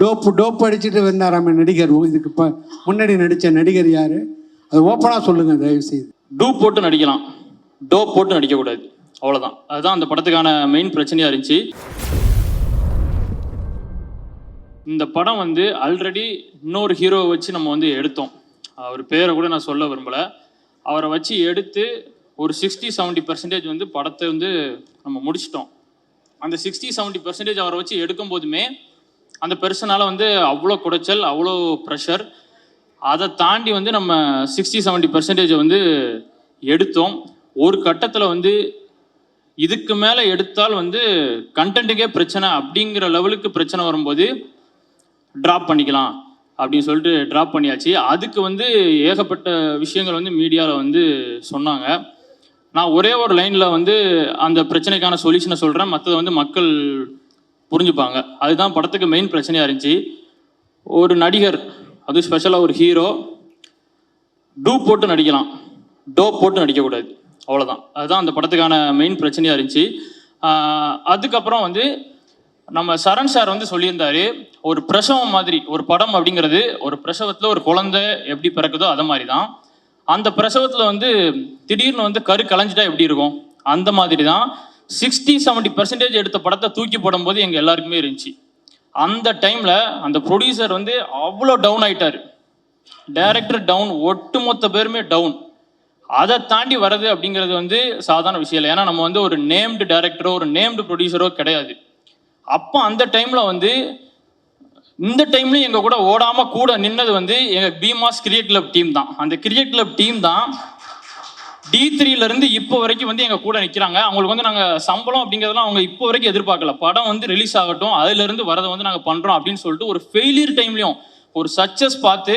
டோப்பு dope அடிச்சுட்டு வந்தாராம நடிகர். இதுக்கு இப்போ முன்னாடி நடித்த நடிகர் யார்? அது ஓப்பனாக சொல்லுங்கள் தயவு செய்து டூப் போட்டு நடிக்கலாம். டோப் போட்டு நடிக்கக்கூடாது. அவ்வளோதான் அதுதான் அந்த படத்துக்கான மெயின் பிரச்சனையாக இருந்துச்சு. இந்த படம் வந்து ஆல்ரெடி இன்னொரு ஹீரோவை வச்சு நம்ம வந்து எடுத்தோம். அவர் பேரை கூட நான் சொல்ல விரும்பலை. அவரை வச்சு எடுத்து ஒரு சிக்ஸ்டி செவன்ட்டி பர்சன்டேஜ் வந்து படத்தை வந்து நம்ம முடிச்சிட்டோம். அந்த சிக்ஸ்டி செவன்ட்டி பர்சன்டேஜ் அவரை வச்சு எடுக்கும் போதுமே அந்த பெருசனால் வந்து அவ்வளோ குடைச்சல் அவ்வளோ ப்ரெஷர் அதை தாண்டி வந்து நம்ம சிக்ஸ்டி செவன்ட்டி பர்சன்டேஜ் வந்து எடுத்தோம். ஒரு கட்டத்தில் வந்து இதுக்கு மேலே எடுத்தால் வந்து கண்டென்ட்டுக்கே பிரச்சனை அப்படிங்கிற லெவலுக்கு பிரச்சனை வரும்போது ட்ராப் பண்ணிக்கலாம் அப்படின்னு சொல்லிட்டு ட்ராப் பண்ணியாச்சு. அதுக்கு வந்து ஏகப்பட்ட விஷயங்கள் வந்து மீடியாவில் வந்து சொன்னாங்க. நான் ஒரே ஒரு லைனில் வந்து அந்த பிரச்சனைக்கான சொல்யூஷனை சொல்கிறேன் மற்றதை வந்து மக்கள் புரிஞ்சுப்பாங்க. அதுதான் படத்துக்கு மெயின் பிரச்சனையாக இருந்துச்சு. ஒரு நடிகர் அது ஸ்பெஷலாக ஒரு ஹீரோ டூப் போட்டு நடிக்கலாம். டோப் போட்டு நடிக்கக்கூடாது. அவ்வளோதான் அதுதான் அந்த படத்துக்கான மெயின் பிரச்சனையாக இருந்துச்சு. அதுக்கப்புறம் வந்து நம்ம சரண் சார் வந்து சொல்லியிருந்தாரு ஒரு பிரசவம் மாதிரி ஒரு படம் அப்படிங்கிறது ஒரு பிரசவத்தில் ஒரு குழந்தை எப்படி பிறக்குதோ அதை மாதிரி தான் அந்த பிரசவத்தில் வந்து திடீர்னு வந்து கரு கலைஞ்சிட்டா எப்படி இருக்கும்? அந்த மாதிரி தான் சிக்ஸ்டி செவன்ட்டி பர்சன்டேஜ் எடுத்த படத்தை தூக்கி போடும்போது எங்கள் எல்லாருக்குமே இருந்துச்சு. அந்த டைமில் அந்த ப்ரொடியூசர் வந்து அவ்வளோ டவுன் ஆகிட்டார் டைரக்டர் டவுன் ஒட்டுமொத்த பேருமே டவுன் அதை தாண்டி வர்றது அப்படிங்கிறது வந்து சாதாரண விஷயம் இல்லை. ஏன்னா நம்ம வந்து ஒரு நேம்டு டைரக்டரோ ஒரு நேம்டு ப்ரொடியூசரோ கிடையாது. அப்போ அந்த டைமில் வந்து இந்த டைம்லையும் எங்கள் கூட ஓடாமல் கூட நின்னது வந்து எங்கள் பீமாஸ் கிரிக்கெட் கிளப் டீம் தான். அந்த கிரிக்கெட் கிளப் டீம் தான் டி த்ரீலேருந்து இப்போ வரைக்கும் வந்து எங்கள் கூட நிற்கிறாங்க அவங்களுக்கு வந்து நாங்கள் சம்பளம் அப்படிங்கிறதெல்லாம் அவங்க இப்போ வரைக்கும் எதிர்பார்க்கல. படம் வந்து ரிலீஸ் ஆகட்டும் அதுலேருந்து வரதை வந்து நாங்கள் பண்ணுறோம் அப்படின்னு சொல்லிட்டு ஒரு ஃபெயிலியர் டைம்லையும் ஒரு சக்ஸஸ் பார்த்து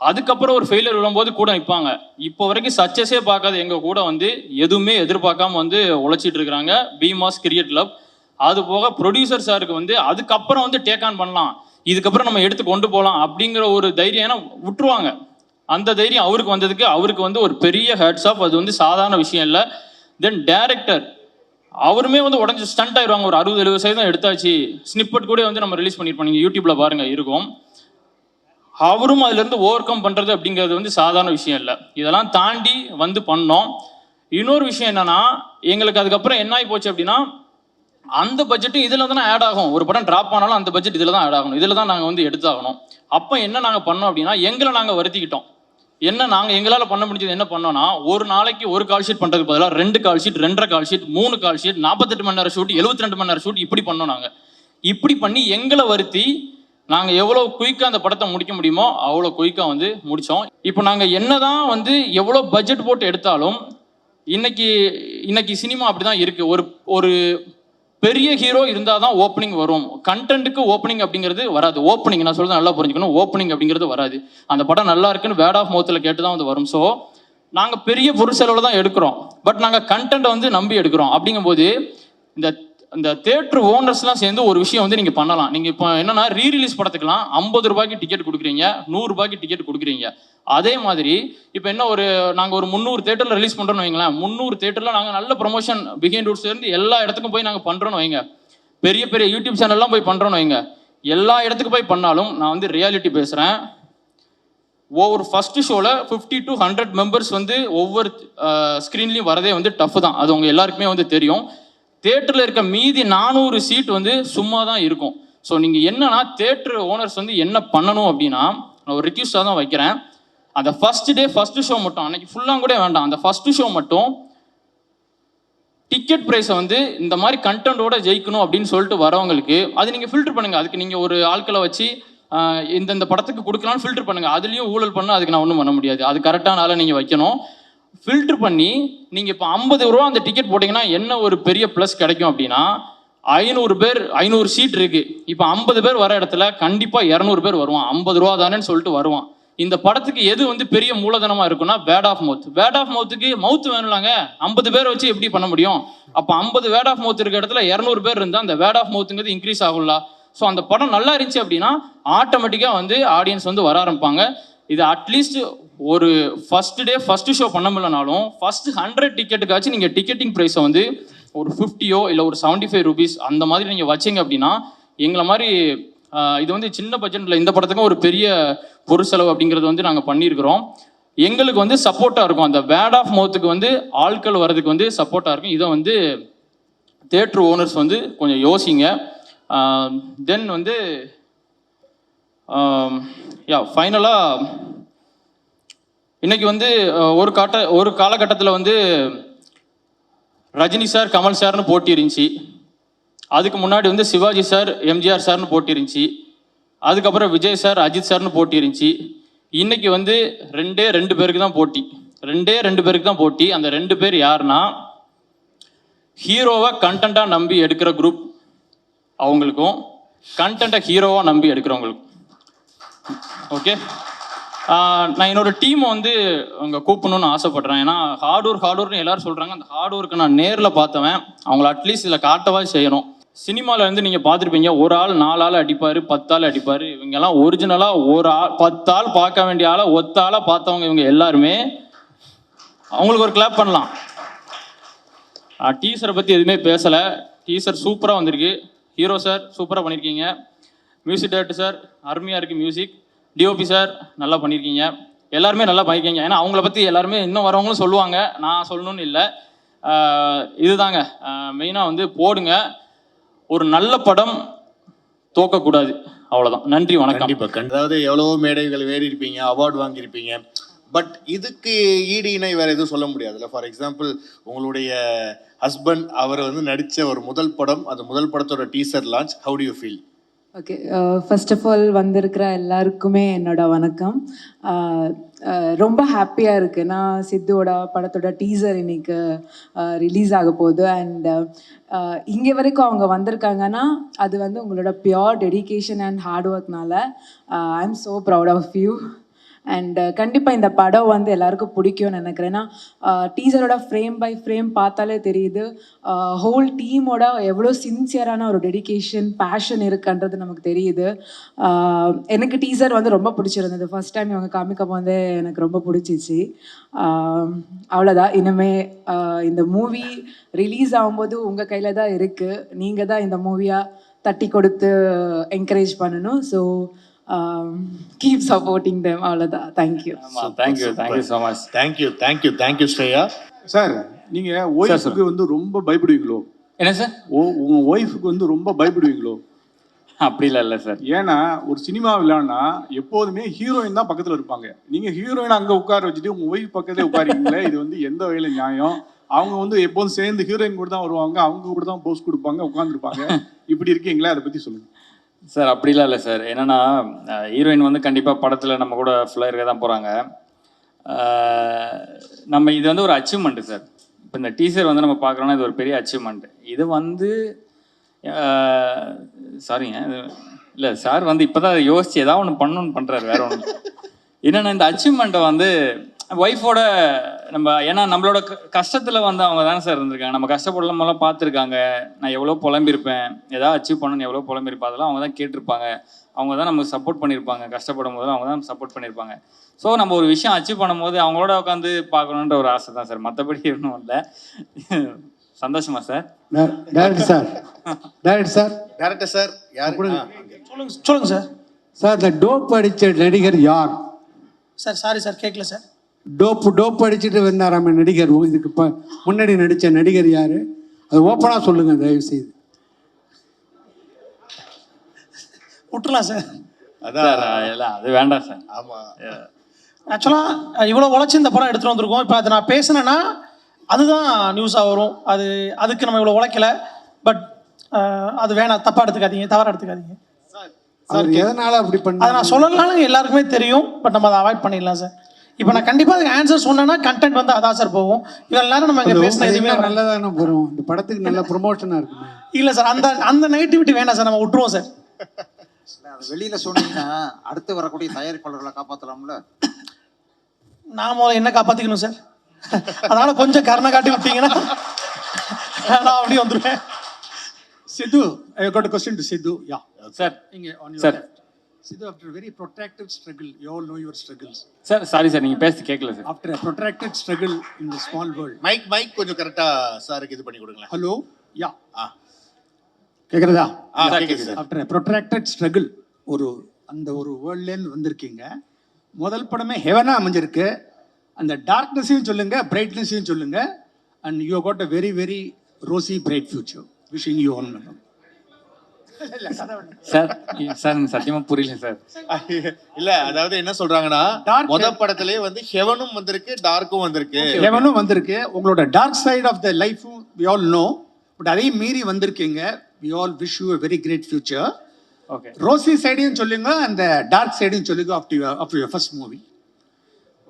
அதுக்கப்புறம் ஒரு ஃபெயிலியர் விழும்போது கூட நிற்பாங்க இப்போ வரைக்கும் சக்ஸஸே பார்க்காத எங்கள் கூட வந்து எதுவுமே எதிர்பார்க்காம வந்து உழைச்சிட்டு இருக்கிறாங்க. பீமாஸ் கிரியேட் கிளப் அது போக ப்ரொடியூசர் சாருக்கு வந்து அதுக்கப்புறம் வந்து டேக் ஆன் பண்ணலாம். இதுக்கப்புறம் நம்ம எடுத்து கொண்டு போகலாம் அப்படிங்கிற ஒரு தைரியம் ஏன்னா விட்டுருவாங்க. அந்த தைரியம் அவருக்கு வந்ததுக்கு அவருக்கு வந்து ஒரு பெரிய ஹேட்ஸ் ஆஃப் அது வந்து சாதாரண விஷயம் இல்லை. தென் டேரக்டர் அவருமே வந்து உடஞ்சி ஸ்டண்ட் ஆயிடுவாங்க ஒரு அறுபது எழுபது சதவீதம் எடுத்தாச்சு. ஸ்னிப்பட் கூட வந்து நம்ம ரிலீஸ் பண்ணியிருப்போம் நீங்கள் யூடியூப்ல பாருங்க இருக்கும். அவரும் அதுலேருந்து ஓவர் கம் பண்ணுறது அப்படிங்கிறது வந்து சாதாரண விஷயம் இல்லை. இதெல்லாம் தாண்டி வந்து பண்ணோம். இன்னொரு விஷயம் என்னன்னா எங்களுக்கு அதுக்கப்புறம் என்ன ஆகி போச்சு அப்படின்னா அந்த பட்ஜெட்டும் இதில் தானே ஆட் ஆகும். ஒரு படம் ட்ராப் ஆனாலும் அந்த பட்ஜெட் இதில் தான் ஆட் ஆகணும். இதில் தான் நாங்கள் வந்து எடுத்தாகணும். அப்போ என்ன நாங்கள் பண்ணோம் அப்படின்னா எங்களை நாங்கள் வருத்திக்கிட்டோம். என்ன நாங்கள் எங்களால் பண்ண முடிஞ்சது என்ன பண்ணோம்னா ஒரு நாளைக்கு ஒரு கால் ஷீட் பண்ணுறதுக்கு பதிலாக ரெண்டு கால் ஷீட் ரெண்டரை கால் ஷீட் மூணு கால் ஷீட் நாற்பத்தெட்டு மணி நேரம் ஷூட் எழுபத்தி ரெண்டு மணி நேரம் ஷூட் இப்படி பண்ணோம் நாங்கள் இப்படி பண்ணி எங்களை வருத்தி நாங்கள் எவ்வளோ குயிக்காக அந்த படத்தை முடிக்க முடியுமோ அவ்வளோ குயிக்காக வந்து முடித்தோம் இப்போ நாங்கள் என்ன தான் வந்து எவ்வளோ பட்ஜெட் போட்டு எடுத்தாலும் இன்னைக்கு இன்னைக்கு சினிமா அப்படி தான் இருக்குது ஒரு ஒரு பெரிய ஹீரோ இருந்தால் தான் ஓப்பனிங் வரும் கண்டென்ட்டுக்கு ஓப்பனிங் அப்படிங்கிறது வராது. ஓப்பனிங் நான் சொல்கிறது நல்லா புரிஞ்சுக்கணும். ஓப்பனிங் அப்படிங்கிறது வராது. அந்த படம் நல்லா இருக்குன்னு வேர்ட் ஆஃப் மவுத்தில் கேட்டு தான் வந்து வரும். ஸோ நாங்கள் பெரிய பொருள் செலவில் தான் எடுக்கிறோம் பட் நாங்கள் கண்டென்ட்டை வந்து நம்பி எடுக்கிறோம். அப்படிங்கும்போது இந்த இந்த தேட்ரு ஓனர்ஸ்லாம் சேர்ந்து ஒரு விஷயம் வந்து நீங்கள் பண்ணலாம். நீங்கள் இப்போ என்னன்னா ரீரிலீஸ் படத்துக்குலாம் ஐம்பது ரூபாய்க்கு டிக்கெட் கொடுக்குறீங்க நூறுரூபாய்க்கு டிக்கெட் கொடுக்குறீங்க. அதே மாதிரி இப்போ என்ன ஒரு நாங்கள் ஒரு முந்நூறு தேட்டரில் ரிலீஸ் பண்ணுறோன்னு வைங்களேன் முந்நூறு தேட்டரில் நாங்கள் நல்ல ப்ரொமோஷன் பிகைண்ட் ரூட்ஸ்லேருந்து எல்லா இடத்துக்கும் போய் நாங்கள் பண்ணுறோன்னு வைங்க. பெரிய பெரிய யூடியூப் சேனல்லாம் போய் பண்ணுறோன்னு வைங்க. எல்லா இடத்துக்கு போய் பண்ணாலும் நான் வந்து ரியாலிட்டி பேசுகிறேன் ஒவ்வொரு ஃபஸ்ட்டு ஷோவில் ஃபிஃப்டி டு ஹண்ட்ரட் மெம்பர்ஸ் வந்து ஒவ்வொரு ஸ்க்ரீன்லேயும் வரதே வந்து டஃப் தான். அது உங்கள் எல்லாருக்குமே வந்து தெரியும். தேட்டரில் இருக்க மீதி நானூறு சீட் வந்து சும்மா தான் இருக்கும். ஸோ நீங்கள் என்னன்னா தேட்டர் ஓனர்ஸ் வந்து என்ன பண்ணணும் அப்படின்னா நான் ஒரு ரிக்வஸ்டாக தான் வைக்கிறேன். அந்த ஃபர்ஸ்ட் டே ஃபர்ஸ்ட் ஷோ மட்டும் அன்னைக்கு ஃபுல்லாக கூட வேண்டாம். அந்த ஃபர்ஸ்ட் ஷோ மட்டும் டிக்கெட் ப்ரைஸை வந்து இந்த மாதிரி கண்டென்ட்டோட ஜெயிக்கணும் அப்படின்னு சொல்லிட்டு வரவங்களுக்கு அது நீங்கள் ஃபில்டர் பண்ணுங்கள் அதுக்கு நீங்கள் ஒரு ஆட்களை வச்சு இந்தந்த படத்துக்கு கொடுக்கலாம்னு ஃபில்டர் பண்ணுங்கள் அதுலேயும் ஊழல் பண்ணால் அதுக்கு நான் ஒன்றும் பண்ண முடியாது. அது கரெக்டான ஆளை நீங்கள் வைக்கணும். ஃபில்டர் பண்ணி நீங்கள் இப்போ ஐம்பது ரூபா அந்த டிக்கெட் போட்டிங்கன்னா என்ன ஒரு பெரிய ப்ளஸ் கிடைக்கும் அப்படின்னா ஐநூறு பேர் ஐநூறு சீட் இருக்குது இப்போ ஐம்பது பேர் வர இடத்துல கண்டிப்பாக இரநூறு பேர் வருவான். ஐம்பது ரூபா தானேன்னு சொல்லிட்டு வருவான். இந்த படத்துக்கு எது வந்து பெரிய மூலதனமாக இருக்குன்னா word of mouth word of மவுத்துக்கு mouth வேணும்லாங்க. ஐம்பது பேர் வச்சு எப்படி பண்ண முடியும்? அப்போ ஐம்பது வேட் ஆஃப் மவுத் இருக்க இடத்துல இரநூறு பேர் இருந்தால் அந்த வேட் ஆஃப் மவுத்துங்கிறது இன்க்ரீஸ் ஆகும்ல. ஸோ அந்த படம் நல்லா இருந்துச்சு அப்படின்னா ஆட்டோமேட்டிக்காக வந்து ஆடியன்ஸ் வந்து வர ஆரம்பிப்பாங்க. இது அட்லீஸ்ட் ஒரு ஃபர்ஸ்ட் டே ஃபர்ஸ்ட் ஷோ பண்ண முடியலனாலும் ஃபர்ஸ்ட் ஹண்ட்ரட் டிக்கெட்டுக்காச்சும் நீங்கள் டிக்கெட்டிங் ப்ரைஸை வந்து ஒரு ஃபிஃப்டியோ இல்லை ஒரு செவன்ட்டி ஃபைவ் ருபீஸ் அந்த மாதிரி நீங்கள் வச்சிங்க அப்படின்னா எங்களை மாதிரி இது வந்து சின்ன பட்ஜெட்டில் இந்த படத்துக்கும் ஒரு பெரிய பொருட்செலவு அப்படிங்கிறது வந்து நாங்கள் பண்ணியிருக்கிறோம். எங்களுக்கு வந்து சப்போர்ட்டாக இருக்கும். அந்த வேர்ட் ஆஃப் மவுத்துக்கு வந்து ஆட்கள் வர்றதுக்கு வந்து சப்போர்ட்டாக இருக்கும். இதை வந்து தேட்ரு ஓனர்ஸ் வந்து கொஞ்சம் யோசிங்க. தென் வந்து யா ஃபைனலாக இன்னைக்கு வந்து ஒரு காட்ட ஒரு காலகட்டத்தில் வந்து ரஜினி சார் கமல் சார்னு போட்டி இருந்துச்சு அதுக்கு முன்னாடி வந்து சிவாஜி சார் எம்ஜிஆர் சார்னு போட்டி இருந்துச்சு அதுக்கப்புறம் விஜய் சார் அஜித் சார்னு போட்டி இருந்துச்சு இன்னைக்கு வந்து ரெண்டே ரெண்டு பேருக்கு தான் போட்டி. ரெண்டே ரெண்டு பேருக்கு தான் போட்டி. அந்த ரெண்டு பேர் யாருன்னா ஹீரோவை கண்டென்ட்டாக நம்பி எடுக்கிற குரூப் அவங்களுக்கும் கண்டென்ட்டை ஹீரோவாக நம்பி எடுக்கிறவங்களுக்கும். ஓகே? நான் என்னோட டீமை வந்து அங்கே கூப்பிடணும்னு ஆசைப்படுறேன். ஏன்னா ஹார்ட் ஒர்க் ஹார்ட் ஒர்க்னு எல்லாரும் சொல்கிறாங்க அந்த ஹார்ட் ஒர்க்கை நான் நேரில் பார்த்தவன். அவங்கள அட்லீஸ்ட் இதில் காட்டவா செய்யணும். சினிமாவில் வந்து நீங்கள் பார்த்துருப்பீங்க ஒரு ஆள் நாலு ஆள் அடிப்பார் பத்தாள் அடிப்பார். இவங்கெல்லாம் ஒரிஜினலாக ஒரு ஆள் பத்தாள் பார்க்க வேண்டிய ஆளை ஒத்த ஆளாக பார்த்தவங்க இவங்க எல்லாருமே. அவங்களுக்கு ஒரு கிளாப் பண்ணலாம். டீசரை பற்றி எதுவுமே பேசலை. டீசர் சூப்பராக வந்திருக்கு. ஹீரோ சார் சூப்பராக பண்ணியிருக்கீங்க மியூசிக் டேரக்டர் சார் அருமையாக இருக்குது மியூசிக் டிஓபி சார் நல்லா பண்ணியிருக்கீங்க எல்லாருமே நல்லா பண்ணியிருக்கீங்க ஏன்னா அவங்கள பற்றி எல்லாருமே இன்னும் வரவங்களும் சொல்லுவாங்க. நான் சொல்லணும்னு இல்லை. இதுதாங்க. மெயினாக வந்து போடுங்க. ஒரு நல்ல படம் தோக்கக்கூடாது. அவ்வளோதான் நன்றி வணக்கம். கண்டிப்பாக அதாவது எவ்வளவோ மேடைகள் வேறி இருப்பீங்க அவார்டு வாங்கியிருப்பீங்க. பட் இதுக்கு ஈடு இணை வேற எதுவும் சொல்ல முடியாதுல்ல. ஃபார் எக்ஸாம்பிள் உங்களுடைய ஹஸ்பண்ட் அவர் வந்து நடித்த ஒரு முதல் படம் அந்த முதல் படத்தோட teaser launch how do you feel okay first of all வந்திருக்கிற எல்லாருக்குமே என்னோட வணக்கம். Uh, uh, ரொம்ப ஹாப்பியாக இருக்குது நான் சித்துவோட படத்தோட டீசர் இன்னைக்கு uh, ரிலீஸ் ஆக போகுது. அண்ட் இங்கே வரைக்கும் அவங்க வந்திருக்காங்கன்னா அது வந்து உங்களோட pure dedication and hard ஒர்க்னால I am so proud of you and uh, கண்டிப்பாக இந்த படம் வந்து எல்லாருக்கும் பிடிக்கும்னு நினைக்கிறேன். ஏன்னா டீசரோட ஃப்ரேம் பை ஃப்ரேம் பார்த்தாலே தெரியுது. ஹோல் டீமோட எவ்வளோ சின்சியரான ஒரு டெடிகேஷன் பேஷன் இருக்குன்றது நமக்கு தெரியுது. எனக்கு டீசர் வந்து ரொம்ப பிடிச்சிருந்தது. ஃபர்ஸ்ட் டைம் இவங்க காமிக்க போது எனக்கு ரொம்ப பிடிச்சிச்சு. அவ்வளோதான் இனிமே இந்த மூவி ரிலீஸ் ஆகும்போது உங்கள் கையில் தான் இருக்குது நீங்கள் தான் இந்த மூவியாக தட்டி கொடுத்து என்கரேஜ் பண்ணணும். ஸோ கீப் சப்போர்ட்டிங் தெம் அவ்வளோதான் thank you thank you thank you so much thank you thank you thank you Shreya sir நீங்க ஒய்ஃபுக்கு வந்து ரொம்ப பயப்படுவீங்களோ? என்ன சார் ஓ உங்க ஒய்ஃபுக்கு வந்து ரொம்ப பயப்படுவீங்களோ? அப்படிலாம் இல்லை சார் ஏன்னா ஒரு சினிமா விளையாடுனா எப்போதுமே ஹீரோயின் தான் பக்கத்துல இருப்பாங்க. நீங்க ஹீரோயின் அங்க உட்கார வச்சுட்டு உங்க ஒய்ஃப் பக்கத்துல உட்காருங்களே இது வந்து எந்த வகையில நியாயம்? அவங்க வந்து எப்போதும் சேர்ந்து ஹீரோயின் கூட தான் வருவாங்க அவங்க கூட தான் போஸ் கொடுப்பாங்க உட்காந்துருப்பாங்க இப்படி இருக்கீங்களா? அதை பத்தி சொல்லுங்க. சார் அப்படிலாம் இல்லை சார். என்னன்னா ஹீரோயின் வந்து கண்டிப்பாக படத்தில் நம்ம கூட ஃபுல்லாக இருக்க தான் போகிறாங்க நம்ம இது வந்து ஒரு அச்சீவ்மெண்ட்டு சார். இப்போ இந்த டீசர் வந்து நம்ம பார்க்குறோன்னா இது ஒரு பெரிய அச்சீவ்மெண்ட் இது வந்து சாரிங்க இல்லை சார் வந்து இப்போ தான் யோசிச்சு ஏதாவது ஒன்று பண்ணணும்னு பண்ணுறாரு வேற ஒன்று என்னென்னா இந்த அச்சீவ்மெண்ட்டை வந்து ஒய்ஃபோட நம்ம ஏன்னா நம்மளோட க- கஷ்டத்துல வந்து அவங்க தானே சார் இருந்திருக்காங்க. நம்ம கஷ்டப்படலாம் பார்த்துருக்காங்க. நான் எவ்வளோ புலம்பிருப்பேன். ஏதாவது அச்சீவ் பண்ணணும்னு எவ்வளோ புலம்பிருப்பேன் அதெல்லாம் அவங்க தான் கேட்டிருப்பாங்க. அவங்க தான் நமக்கு சப்போர்ட் பண்ணியிருப்பாங்க கஷ்டப்படும் போது அவங்க தான் சப்போர்ட் பண்ணியிருப்பாங்க ஸோ நம்ம ஒரு விஷயம் அச்சீவ் பண்ணும்போது அவங்களோட உட்காந்து பார்க்கணுன்ற ஒரு ஆசை தான் சார். மற்றபடி ஒன்றும் இல்லை. சந்தோஷமா sir? Director sir director sir director sir யாரு? சொல்லுங்க சொல்லுங்க சார் சார் இந்த டோப் அடிச்ச நடிகர் யார்? சார் சாரி சார் கேட்கல சார் டோப்பு டோப் அடிச்சுட்டு வந்தாராம நடிகர். இதுக்கு ப முன்னாடி நடித்த நடிகர் யார்? அது ஓப்பனாக சொல்லுங்கள் தயவு செய்து விட்டுறலாம் சார். அதான் சார் இல்லை அது வேண்டாம் சார். ஆமா. ஆக்சுவலாக இவ்வளோ உழைச்சி இந்த படம் எடுத்துகிட்டு வந்திருக்கோம். இப்போ அதை நான் பேசினேன்னா அதுதான் நியூஸாக வரும். அது அதுக்கு நம்ம இவ்வளோ உழைக்கல. பட் அது வேணாம். தப்பாக எடுத்துக்காதீங்க. தவறாக எடுத்துக்காதீங்க. அவர் எதனால அப்படி அதை பண்ண நான் சொல்லலாம்னு எல்லாருக்குமே தெரியும். பட் நம்ம அதை அவாய்ட் பண்ணிடலாம் சார். இப்போ நான் கண்டிப்பாக அதுக்கு ஆன்சர் சொன்னேன்னா கண்டென்ட் வந்து அதான் சார் போகும். இவ்வளோ நேரம் நம்ம இங்கே பேசின எதுவுமே. நல்லதானே போகிறோம் இந்த படத்துக்கு நல்ல ப்ரொமோஷனாக இருக்குமே. இல்லை சார் அந்த அந்த நெகட்டிவிட்டி வேணாம் சார் நம்ம விட்டுருவோம் சார் வெளியில சொன்னீங்கன்னா அடுத்து வரக்கூடிய தயாரிப்பாளர்களை காப்பாத்தலாம்ல. நான் முதல்ல என்ன காப்பாற்றிக்கணும் சார் அதனால கொஞ்சம் கருணை காட்டி விட்டீங்கன்னா நான் அப்படியே வந்துடுவேன் Sidhu, I got a question to Sidhu. Yeah. Sir Sidhu, after a very protracted struggle, you all know your struggles. Sir sorry sir நீங்கள் பேசி கேட்கல sir After a protracted struggle in the small world. Mike mike கொஞ்சம் கரெக்டா சாருக்கு இது பண்ணி கொடுங்களேன். Hello? Yeah. ஆ. கேட்குறதா ஆ கேக்குது சார் ஆஃப்டர் ப்ரொட்ராக்டட் ஸ்ட்ரகிள் ஒரு அந்த ஒரு வேர்ல்ட்லேருந்து வந்திருக்கீங்க. முதல் படமே ஹெவனாக அமைஞ்சிருக்கு. அந்த டார்க்னஸையும் சொல்லுங்க பிரைட்னஸையும் சொல்லுங்க. And you got a very very rosy bright future wishing you one madam sir sir சத்தியமா புரியல சார். இல்ல அதாவது என்ன சொல்றாங்கன்னா முத படத்திலேயே வந்து ஹெவனும் வந்திருக்கு டார்க்கும் வந்திருக்கு. ஹெவனும் வந்திருக்கு. உங்களோட டார்க் சைடு ஆஃப் த லைஃபும் வி ஆல் நோ பட் அதையும் மீறி வந்திருக்கீங்க. We all wish you very great future okay rosy சைடையும் சொல்லுங்க அந்த டார்க் சைடையும் சொல்லுங்க of you of your first movie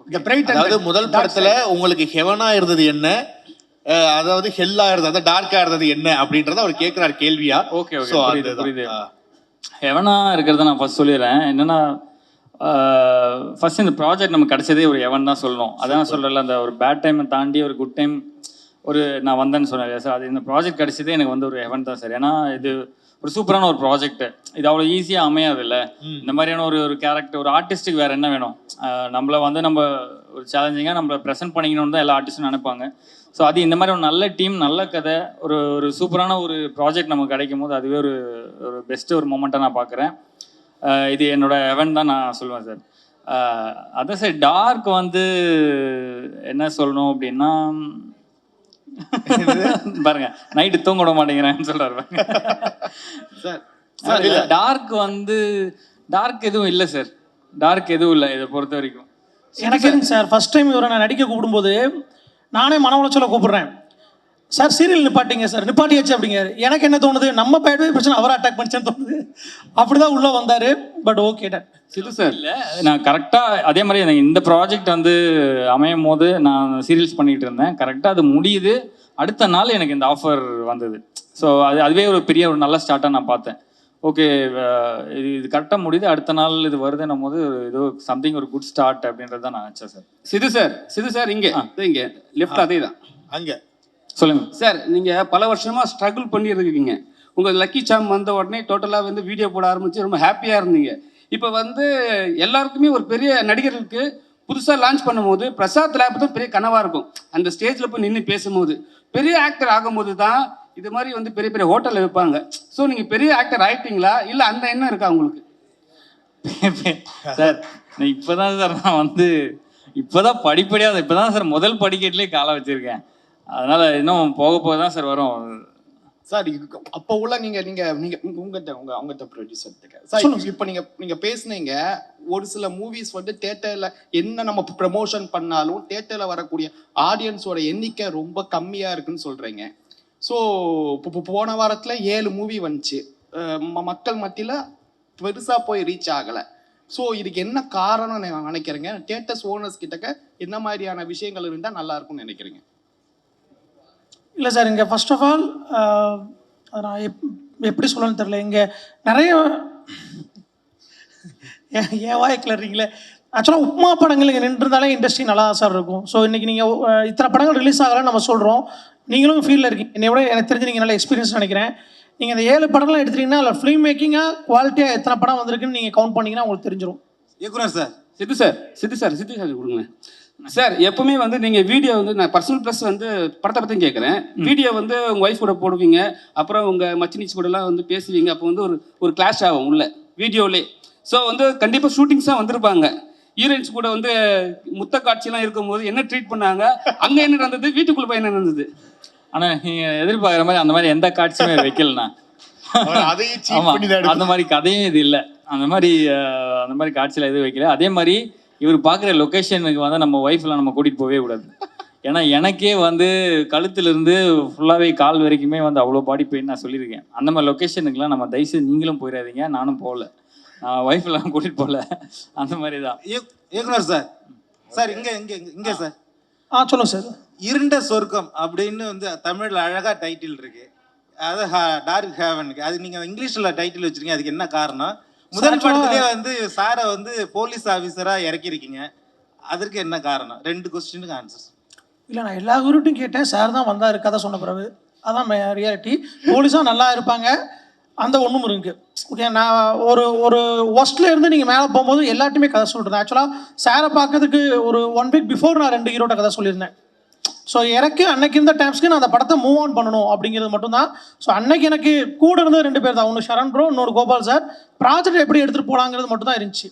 the bright அதாவது முதல் படத்துல உங்களுக்கு ஹெவனா இருந்தது என்ன? அதாவது ஹெல்லா இருந்தது அதாவது டார்க்கா இருந்தது என்ன அப்படின்றத அவர் கேட்கிறார் கேள்வியா? ஓகே ஓகே புரியுது. புரியுது. ஹெவனா இருக்கிறத நான் ஃபர்ஸ்ட் சொல்லிடுறேன். என்னன்னா ஃபர்ஸ்ட் இந்த ப்ராஜெக்ட் நமக்கு கிடைச்சதே ஒரு எவன் தான் சொல்லணும். அதான் சொல்றேன்ல அந்த ஒரு பேட் டைமை தாண்டி ஒரு குட் டைம் ஒரு நான் வந்தேன்னு சொன்னேன் சார் அது இந்த ப்ராஜெக்ட் கிடைச்சதே எனக்கு வந்து ஒரு எவன் தான் சார் ஏன்னா இது ஒரு சூப்பரான ஒரு ப்ராஜெக்ட் இது அவ்வளோ ஈஸியாக அமையாது இல்ல இந்த மாதிரியான ஒரு ஒரு கேரக்டர் ஒரு ஆர்டிஸ்ட்டுக்கு வேற என்ன வேணும்? நம்மள வந்து நம்ம ஒரு சேலஞ்சிங்காக நம்மளை ப்ரெசென்ட் பண்ணிக்கணும்னு தான் எல்லா ஆர்டிஸ்டும் நினைப்பாங்க. ஸோ அது இந்த மாதிரி ஒரு நல்ல டீம் நல்ல கதை ஒரு ஒரு சூப்பரான ஒரு ப்ராஜெக்ட் நமக்கு கிடைக்கும் போது அதுவே ஒரு ஒரு பெஸ்ட் ஒரு மூமெண்ட்டாக நான் பார்க்குறேன். இது என்னோட எவன் தான் நான் சொல்லுவேன் சார் அதான் சார் டார்க் வந்து என்ன சொல்லணும் அப்படின்னா பாருங்க நைட்டு தூங்க விட மாட்டேங்கிறேன்னு சொல்றாரு சார் டார்க் வந்து டார்க் எதுவும் இல்லை சார் டார்க் எதுவும் இல்லை இதை பொறுத்த வரைக்கும். எனக்கு இருங்க சார் ஃபர்ஸ்ட் டைம் இவரை நான் நடிக்க கூப்பிடும்போது நானே மன உளைச்சல கூப்பிடுறேன். சார் சீரியல் நிப்பாட்டிங்க சார். நிப்பாட்டியாச்சு அப்படிங்கிறாரு எனக்கு என்ன தோணுது? நம்ம பேட்வே பிரச்சனை அவரை அட்டாக் பண்ணிச்சேன்னு தோணுது. அப்படிதான் உள்ள வந்தாரு. பட் ஓகே சிது சார் இல்லை நான் கரெக்டாக அதே மாதிரி எனக்கு இந்த ப்ராஜெக்ட் வந்து அமையும் போது நான் சீரியல்ஸ் பண்ணிட்டு இருந்தேன். கரெக்டாக அது முடியுது. அடுத்த நாள் எனக்கு இந்த ஆஃபர் வந்தது. ஸோ அது அதுவே ஒரு பெரிய ஒரு நல்ல ஸ்டார்ட்டாக நான் பார்த்தேன். ஓகே இது இது கரெக்டாக முடியுது. அடுத்த நாள் இது வருதுன்னும் போது ஏதோ சம்திங் ஒரு குட் ஸ்டார்ட் அப்படின்றத நான் நினச்சேன் sir Sidhu sir Sidhu sir இங்கே. இங்கே. லெஃப்ட் அதே தான். அங்க. சொல்லுங்க. சார் நீங்கள் பல வருஷமாக ஸ்ட்ரகிள் பண்ணி இருக்கீங்க உங்கள் லக்கி சாம் வந்த உடனே டோட்டலாக வந்து வீடியோ போட ஆரம்பித்து ரொம்ப ஹாப்பியாக இருந்தீங்க. இப்போ வந்து எல்லாருக்குமே ஒரு பெரிய நடிகர்களுக்கு புதுசாக லான்ச் பண்ணும்போது பிரசாத் லேப் தான் பெரிய கனவாக இருக்கும். அந்த ஸ்டேஜில் போய் நின்று பேசும்போது. பெரிய ஆக்டர் ஆகும்போது தான் இது மாதிரி வந்து பெரிய பெரிய ஹோட்டலில் வைப்பாங்க. ஸோ நீங்கள் பெரிய ஆக்டர் ஆயிட்டீங்களா? இல்லை அந்த எண்ணம் இருக்கா உங்களுக்கு? சார் நான் இப்போதான் சார் நான் வந்து இப்போதான் படிப்படியாக இப்போதான் சார் முதல் படிக்கட்டுலேயே காலை வச்சிருக்கேன். அதனால இன்னும் போக போக தான் சார் வரும். சார் அப்போ உள்ள நீங்க நீங்க நீங்க உங்க- உங்ககிட்ட உங்க அவங்ககிட்ட ப்ரொடியூசர்த்துக்கு சார் இப்போ நீங்க நீங்க பேசுனீங்க ஒரு சில மூவிஸ் வந்து தேட்டர்ல என்ன நம்ம ப்ரமோஷன் பண்ணாலும் தேட்டர்ல வரக்கூடிய ஆடியன்ஸோட எண்ணிக்கை ரொம்ப கம்மியா இருக்குன்னு சொல்றீங்க. ஸோ இப்போ போன வாரத்தில் ஏழு மூவி வந்துச்சு. ம- மக்கள் மத்தியில் பெருசாக போய் ரீச் ஆகலை. ஸோ இதுக்கு என்ன காரணம் நான் நினைக்கிறேங்க. தேட்டர்ஸ் ஓனர்ஸ் கிட்டக்க என்ன மாதிரியான விஷயங்கள் இருந்தால் நல்லா இருக்கும்னு நினைக்கிறீங்க? இல்லை சார் இங்கே ஃபர்ஸ்ட் ஆஃப் ஆல் நான் எப் எப்படி சொல்லணும்னு தெரில இங்கே நிறைய ஏன் ஏன் ஆக்சுவலாக உப்மா படங்கள் இங்கே நின்றுருந்தாலே இண்டஸ்ட்ரி நல்லா தான் சார் இருக்கும். ஸோ இன்றைக்கி நீங்கள் இத்தனை படங்கள் ரிலீஸ் ஆகலன்னு நம்ம சொல்கிறோம் நீங்களும் ஃபீல்டில் இருக்கீங்க. என்னை விட எனக்கு தெரிஞ்சு நீங்கள் நல்ல எக்ஸ்பீரியன்ஸ் நினைக்கிறேன். நீங்கள் இந்த ஏழு படம்லாம் எடுத்துட்டீங்கன்னா அதில் ஃபிலிம் மேக்கிங்காக குவாலிட்டியாக எத்தனை படம் வந்திருக்குன்னு நீங்கள் கவுண்ட் பண்ணிங்கன்னா உங்களுக்கு தெரிஞ்சிடும் இயக்குனர் sir. Sidhu sir. Sidhu sir Sidhu sir கொடுங்களேன். சார் எப்பவுமே வந்து நீங்க வீடியோ வந்து நான் பர்சனல் ப்ளஸ் வந்து படத்தை பற்றியும் கேட்குறேன். வீடியோ வந்து உங்க ஒய்ஃப் கூட போடுவீங்க. அப்புறம் உங்க மச்சினிச்சு கூட எல்லாம் வந்து பேசுவீங்க. அப்போ வந்து ஒரு ஒரு கிளாஷ் ஆகும் உள்ள. வீடியோலே ஸோ வந்து கண்டிப்பாக ஷூட்டிங்ஸாக வந்திருப்பாங்க. ஹீரோயின்ஸ் கூட வந்து முத்த காட்சியெல்லாம் இருக்கும்போது என்ன ட்ரீட் பண்ணாங்க? அங்கே என்ன நடந்தது? வீட்டுக்குள்ள போய் என்ன நடந்தது? ஆனா நீங்க எதிர்பார்க்குற மாதிரி அந்த மாதிரி எந்த காட்சியுமே வைக்கலண்ணா. அதையும். அந்த மாதிரி கதையும் இது இல்லை. அந்த மாதிரி அந்த மாதிரி காட்சியில் எதுவும் வைக்கல. அதே மாதிரி இவர் பார்க்குற லொக்கேஷனுக்கு வந்து நம்ம ஒய்ஃப்லாம் நம்ம கூட்டிகிட்டு போகவே கூடாது. ஏன்னா எனக்கே வந்து கழுத்துல இருந்து ஃபுல்லாகவே கால் வரைக்குமே வந்து அவ்வளோ பாடி பெயின் நான் சொல்லியிருக்கேன். அந்த மாதிரி லொக்கேஷனுக்குலாம் நம்ம தயவுசெய்து நீங்களும் போயிடாதீங்க. நானும் போகல. ஒய்ஃப்லாம் கூட்டிகிட்டு போகல அந்த மாதிரி தான் இயக்- இயக்குனர் சார். சார் இங்க இங்க இங்க சார். ஆ சொல்லுங்கள் சார். இருண்ட சொர்க்கம் அப்படின்னு வந்து தமிழ்ல அழகா டைட்டில் இருக்கு. அது டார்க் ஹேவனுக்கு அது நீங்க இங்கிலீஷ்ல டைட்டில் வச்சிருக்கீங்க. அதுக்கு என்ன காரணம்? முதல் Actually- படத்திலே வந்து சாரை வந்து போலீஸ் ஆபீசரா இறக்கிருக்கீங்க அதற்கு என்ன காரணம்? ரெண்டு கொஸ்டினுக்கு ஆன்சர் இல்லை நான் எல்லா குரூட்டும் கேட்டேன். சார் தான் வந்தார். கதை சொன்ன பிறகு. அதான் ரியாலிட்டி போலீஸாக நல்லா இருப்பாங்க. அந்த ஒன்றும் இருக்கு. ஓகே நான் ஒரு ஒரு ஒஸ்ட்ல இருந்து நீங்கள் மேலே போகும்போது எல்லாத்தையுமே கதை சொல்கிறேன் ஆக்சுவலாக சாரை பார்க்கறதுக்கு ஒரு ஒன் வீக் பிஃபோர் நான் ரெண்டு ஹீரோட்ட கதை சொல்லியிருந்தேன். ஸோ எனக்கு அன்னைக்கு இருந்த டைம்ஸ்க்கு நான் அந்த படத்தை மூவ் ஆன் பண்ணணும் அப்படிங்கிறது மட்டும்தான். ஸோ அன்னைக்கு எனக்கு கூட இருந்தது ரெண்டு பேர் தான். ஒன்று சரண் ப்ரோ இன்னொரு கோபால் சார் ப்ராஜெக்ட் எப்படி எடுத்துகிட்டு போகலாங்கிறது மட்டும் தான் இருந்துச்சு.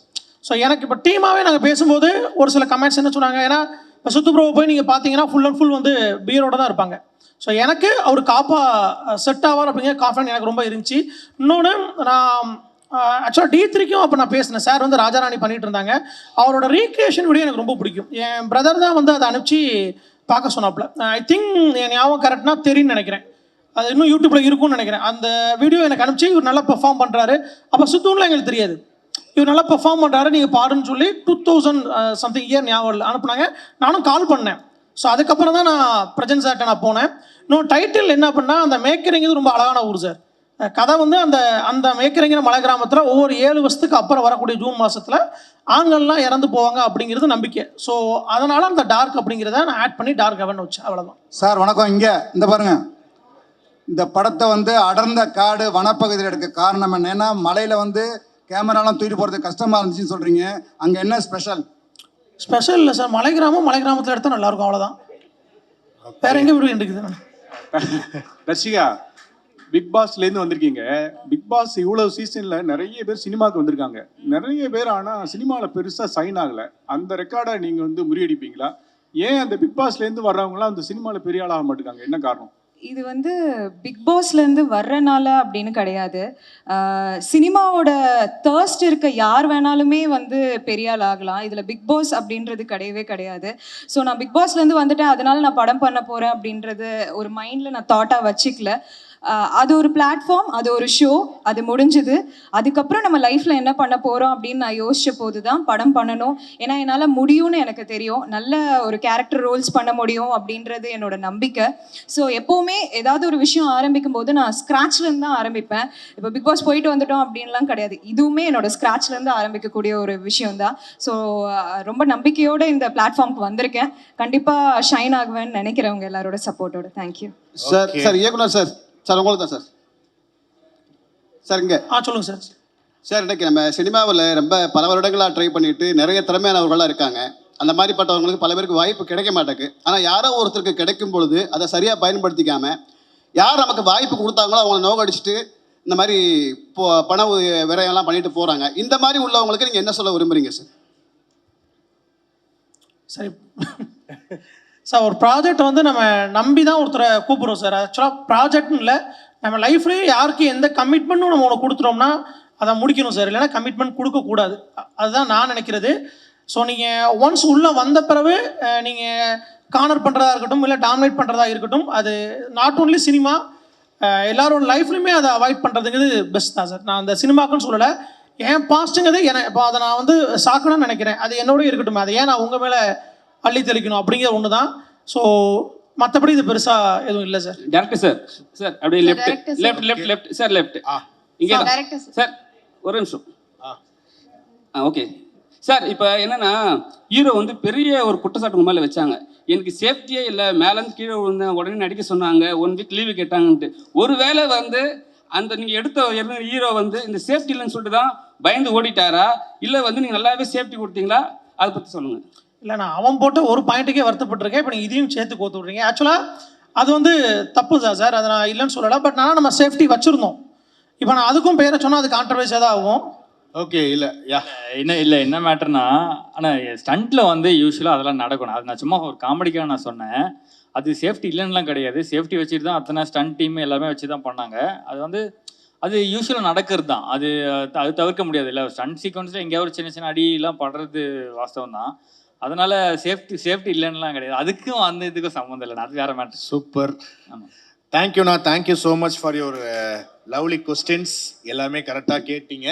ஸோ எனக்கு இப்போ டீமாகவே நாங்கள் பேசும்போது ஒரு சில கமெண்ட்ஸ் என்ன சொன்னாங்க? ஏன்னா இப்போ சுத்து போய் நீங்கள் பார்த்தீங்கன்னா ஃபுல் அண்ட் ஃபுல் வந்து பியரோட தான் இருப்பாங்க. ஸோ எனக்கு அவர் காப்பா செட் ஆவார் அப்படிங்கிற கான்ஃபிடன்ட் எனக்கு ரொம்ப இருந்துச்சு. இன்னொன்று நான் ஆக்சுவலாக டி த்ரீக்கும் அப்போ நான் பேசினேன். சார் வந்து ராஜாராணி பண்ணிட்டு இருந்தாங்க. அவரோட ரீக்ரியேஷன் வீடியோ எனக்கு ரொம்ப பிடிக்கும். என் பிரதர் தான் வந்து அதை அனுப்பிச்சு பார்க்க சொன்னாப்புல. ஐ திங்க் என் ஞாபகம் கரெக்ட்னா தெரியும்னு நினைக்கிறேன். அது இன்னும் யூடியூப்பில் இருக்கும்னு நினைக்கிறேன். அந்த வீடியோ எனக்கு அனுப்பிச்சு இவர் நல்லா பெர்ஃபார்ம் பண்ணுறாரு அப்போ சுத்தூன்ல எங்களுக்கு தெரியாது. இவர் நல்லா பெர்ஃபார்ம் பண்ணுறாரு நீங்கள் பாடுன்னு சொல்லி டூ தௌசண்ட் சம்திங் இயர் ஞாபகம் இல்லை அனுப்புனாங்க. நானும் கால் பண்ணேன். ஸோ அதுக்கப்புறம் தான் நான் பிரஜன் சார்ட்ட நான் போனேன். இன்னும் டைட்டில் என்ன பண்ணால் அந்த மேக்கரிங்கிறது ரொம்ப அழகான ஊர் சார் கதை வந்து அந்த அந்த மேக்கரிங்கிற மலை கிராமத்தில் ஒவ்வொரு ஏழு வருஷத்துக்கு அப்புறம் வரக்கூடிய ஜூன் மாதத்தில் ஆண்கள்லாம் இறந்து போவாங்க அப்படிங்கிறது நம்பிக்கை. ஸோ அதனால் அந்த டார்க் அப்படிங்கிறத நான் ஆட் பண்ணி டார்க் ஹெவன் வச்சேன். அவ்வளோதான் சார் வணக்கம். இங்கே இந்த பாருங்க. இந்த படத்தை வந்து அடர்ந்த காடு வனப்பகுதியில் எடுக்க காரணம் என்னென்னா மலையில் வந்து கேமராலாம் தூக்கிட்டு போறது கஷ்டமா இருந்துச்சுன்னு சொல்றீங்க. அங்க என்ன ஸ்பெஷல் ஸ்பெஷல் இல்லை சார் மலை கிராமம் மலை கிராமத்தில் எடுத்தால் நல்லாயிருக்கும் அவ்வளோதான் வேற எங்கே வீடு இருக்குது? தர்ஷிகா பிக் பாஸ்லேருந்து வந்திருக்கீங்க. பிக் பாஸ் இவ்வளவு சீசன்ல நிறைய பேர் சினிமாக்கு வந்திருக்காங்க. நிறைய பேர் ஆனா சினிமாவில் பெருசா சைன் ஆகல. அந்த ரெக்கார்டை நீங்க வந்து முறியடிப்பீங்களா? ஏன் அந்த பிக் பாஸ்லேருந்து வர்றவங்களாம் அந்த சினிமாவில் பெரிய ஆளாக மாட்டேங்காங்க? என்ன காரணம்? இது வந்து பிக் பாஸ்லேருந்து வர்றனால அப்படின்னு கிடையாது. சினிமாவோட தேர்ஸ்ட் இருக்க யார் வேணாலுமே வந்து பெரிய ஆள் ஆகலாம். இதில் பிக் பாஸ் அப்படின்றது கிடையவே கிடையாது. ஸோ நான் பிக் பாஸ்லேருந்து வந்துட்டேன். அதனால நான் படம் பண்ண போகிறேன் அப்படின்றது ஒரு மைண்டில் நான் தாட்டாக வச்சுக்கல. அது ஒரு பிளாட்ஃபார்ம் அது ஒரு ஷோ அது முடிஞ்சுது. அதுக்கப்புறம் நம்ம லைஃப்பில் என்ன பண்ண போகிறோம் அப்படின்னு நான் யோசிச்ச போது தான் படம் பண்ணணும். ஏன்னா என்னால் முடியும்னு எனக்கு தெரியும். நல்ல ஒரு கேரக்டர் ரோல்ஸ் பண்ண முடியும் அப்படின்றது என்னோட நம்பிக்கை. ஸோ எப்போவுமே ஏதாவது ஒரு விஷயம் ஆரம்பிக்கும் போது நான் ஸ்க்ராட்ச்லேருந்து தான் ஆரம்பிப்பேன். இப்போ பிக் பாஸ் போயிட்டு வந்துட்டோம் அப்படின்லாம் கிடையாது. இதுவுமே என்னோட ஸ்க்ராட்ச்லேருந்து ஆரம்பிக்கக்கூடிய ஒரு விஷயம் தான் ஸோ ரொம்ப நம்பிக்கையோடு இந்த பிளாட்ஃபார்முக்கு வந்திருக்கேன். கண்டிப்பாக ஷைன் ஆகுவேன்னு நினைக்கிறவங்க எல்லாரோட சப்போர்ட்டோட தேங்க்யூ சார் சார் இயக்குனர் சார் சார் உங்களுக்கு தான் சார். சார் இங்கே. ஆ சொல்லுங்கள் சார். சார் இன்னைக்கு நம்ம சினிமாவில் ரொம்ப பல வருடங்களாக ட்ரை பண்ணிட்டு நிறைய திறமையானவர்களாக இருக்காங்க. அந்த மாதிரிப்பட்டவங்களுக்கு பல பேருக்கு வாய்ப்பு கிடைக்க மாட்டேங்குது. ஆனால் யாரோ ஒருத்தருக்கு கிடைக்கும் பொழுது அதை சரியாக பயன்படுத்திக்காம யார் நமக்கு வாய்ப்பு கொடுத்தாங்களோ அவங்கள நோக்கடிச்சிட்டு இந்த மாதிரி இப்போ பண விரயம்லாம் பண்ணிட்டு போகிறாங்க இந்த மாதிரி உள்ளவங்களுக்கு நீங்கள் என்ன சொல்ல விரும்புறீங்க சார்? சரி. சார் ஒரு ப்ராஜெக்ட் வந்து நம்ம நம்பி தான் ஒருத்தரை கூப்பிடுறோம் சார் ஆக்சுவலாக ப்ராஜெக்ட்னு இல்லை நம்ம லைஃப்லேயே யாருக்கு எந்த கமிட்மெண்ட்டும் நம்ம ஒன்று கொடுத்துட்டோம்னா அதை முடிக்கணும் சார் இல்லைன்னா கமிட்மெண்ட் கொடுக்கக்கூடாது. அதுதான் நான் நினைக்கிறது. ஸோ நீங்கள் ஒன்ஸ் உள்ளே வந்த பிறகு நீங்கள் கார்னர் பண்ணுறதா இருக்கட்டும் இல்லை டாமினேட் பண்ணுறதா இருக்கட்டும் அது நாட் ஓன்லி சினிமா எல்லாரோட லைஃப்லையுமே அதை அவாய்ட் பண்ணுறதுங்கிறது பெஸ்ட் தான் சார் நான் அந்த சினிமாக்குன்னு சொல்லலை. என் பாஸ்ட்டுங்கிறது என இப்போ அதை நான் வந்து சாக்கணும்னு நினைக்கிறேன். அது என்னோடய இருக்கட்டும். அதை ஏன் நான் உங்கள் மேலே அள்ளி தெளிக்கணும் அப்படிங்கிற ஒன்று தான் ஸோ மற்றபடி இது பெருசாக எதுவும் இல்லை சார் டேரக்டர் சார் சார் அப்படியே left. Left left left sir left இங்கே. சார் ஒரு நிமிஷம். ஆ. ஓகே சார் இப்போ என்னன்னா ஹீரோ வந்து பெரிய ஒரு குற்றச்சாட்டு உங்க மேலே வச்சாங்க. எனக்கு சேஃப்டியே இல்லை மேலேருந்து கீழே விழுந்தேன் உடனே நடிக்க சொன்னாங்க ஒன் வீக் லீவு கேட்டாங்கன்ட்டு. ஒருவேளை வந்து அந்த நீங்கள் எடுத்த ஹீரோ வந்து இந்த சேஃப்டி இல்லைன்னு சொல்லிட்டு தான் பயந்து ஓடிட்டாரா? இல்லை வந்து நீங்கள் நல்லாவே சேஃப்டி கொடுத்தீங்களா? அதை பற்றி சொல்லுங்கள் இல்லை நான் அவன் போட்டு ஒரு பாயிண்ட்டுக்கே வருத்தப்பட்டிருக்கேன். இப்போ நீங்கள் இதையும் சேர்த்து கோத்து விட்றீங்க. ஆக்சுவலாக அது வந்து தப்பு தான் சார். அதை நான் இல்லைன்னு சொல்லலை. பட் ஆனால் நம்ம சேஃப்டி வச்சுருந்தோம். இப்போ நான் அதுக்கும் பேரை சொன்னால் அது கான்ட்ரவர்ஸியாக தான் ஆகும்? ஓகே இல்லை. யா. என்ன இல்லை என்ன மேட்டர்னா ஆனால் ஸ்டண்ட்டில் வந்து யூஸ்வலாக அதெல்லாம் நடக்கணும். அது நான் சும்மா ஒரு காமெடிக்காக நான் சொன்னேன். அது சேஃப்டி இல்லைன்னுலாம் கிடையாது. சேஃப்டி வச்சுட்டு தான் அத்தனை ஸ்டண்ட் டீம் எல்லாமே வச்சு தான் பண்ணாங்க. அது வந்து அது யூஸ்வலாக நடக்கிறது தான். அது அது தவிர்க்க முடியாது. இல்லை ஸ்டண்ட் சீக்வன்ஸில் எங்கேயாவது ஒரு சின்ன சின்ன அடியெல்லாம் படுறது வாஸ்தவம் தான். அதனால சேஃப்டி சேஃப்டி இல்லைன்னுலாம் கிடையாது. அதுக்கும் அந்த இதுக்கும் சம்மந்தம் இல்லை அது வேற மேட்டர் சூப்பர் தேங்க்யூண்ணா thank you so much for your lovely questions எல்லாமே கரெக்டாக கேட்டீங்க.